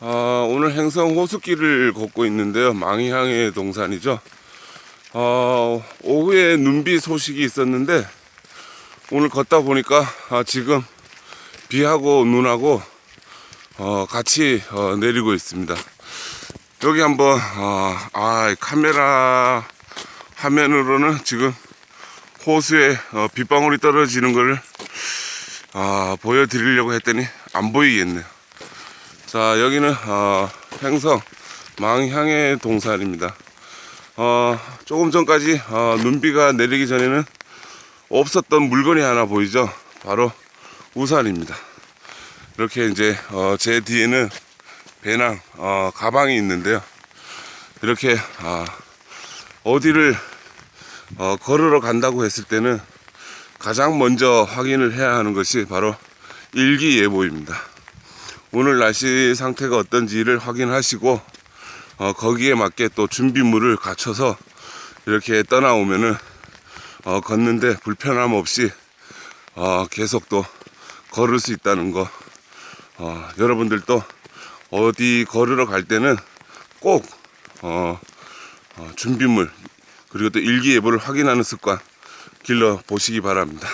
아, 오늘 행성 호수길을 걷고 있는데요. 망향의 동산이죠. 어, 오후에 눈비 소식이 있었는데 오늘 걷다 보니까 아, 지금 비하고 눈하고 어, 같이 어, 내리고 있습니다. 여기 한번 어, 아, 카메라 화면으로는 지금 호수에 어, 빗방울이 떨어지는 걸 아, 보여드리려고 했더니 안 보이겠네요. 자 여기는 어, 행성 망향의 동산입니다. 어, 조금 전까지 어, 눈비가 내리기 전에는 없었던 물건이 하나 보이죠? 바로 우산입니다. 이렇게 이제 어, 제 뒤에는 배낭 어, 가방이 있는데요. 이렇게 아, 어디를 어, 걸으러 간다고 했을 때는 가장 먼저 확인을 해야 하는 것이 바로 일기예보입니다. 오늘 날씨 상태가 어떤지를 확인하시고 어, 거기에 맞게 또 준비물을 갖춰서 이렇게 떠나오면은 어, 걷는데 불편함 없이 어, 계속 또 걸을 수 있다는 거 어, 여러분들도 어디 걸으러 갈 때는 꼭 어, 어, 준비물 그리고 또 일기예보를 확인하는 습관 길러 보시기 바랍니다.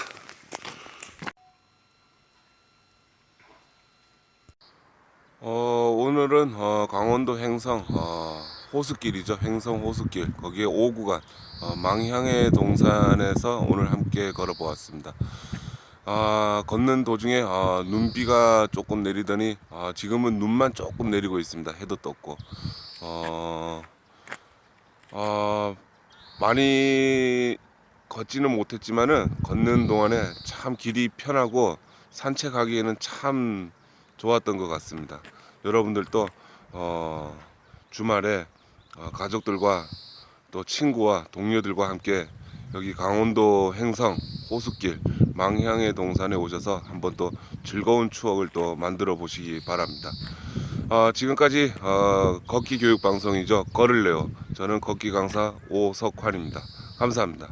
어, 오늘은 어, 강원도 행성 어, 호수길이죠. 행성 호수길. 거기에 5구간 어, 망향의 동산에서 오늘 함께 걸어 보았습니다. 아, 걷는 도중에 아, 눈비가 조금 내리더니 아, 지금은 눈만 조금 내리고 있습니다. 해도 떴고. 어, 어, 많이 걷지는 못했지만은 걷는 동안에 참 길이 편하고 산책하기에는 참 좋았던 것 같습니다. 여러분들도 어, 주말에 어, 가족들과 또 친구와 동료들과 함께 여기 강원도 행성 호수길 망향의 동산에 오셔서 한번 또 즐거운 추억을 또 만들어 보시기 바랍니다. 어, 지금까지 어, 걷기 교육 방송이죠. 걸을래요. 저는 걷기 강사 오석환입니다. 감사합니다.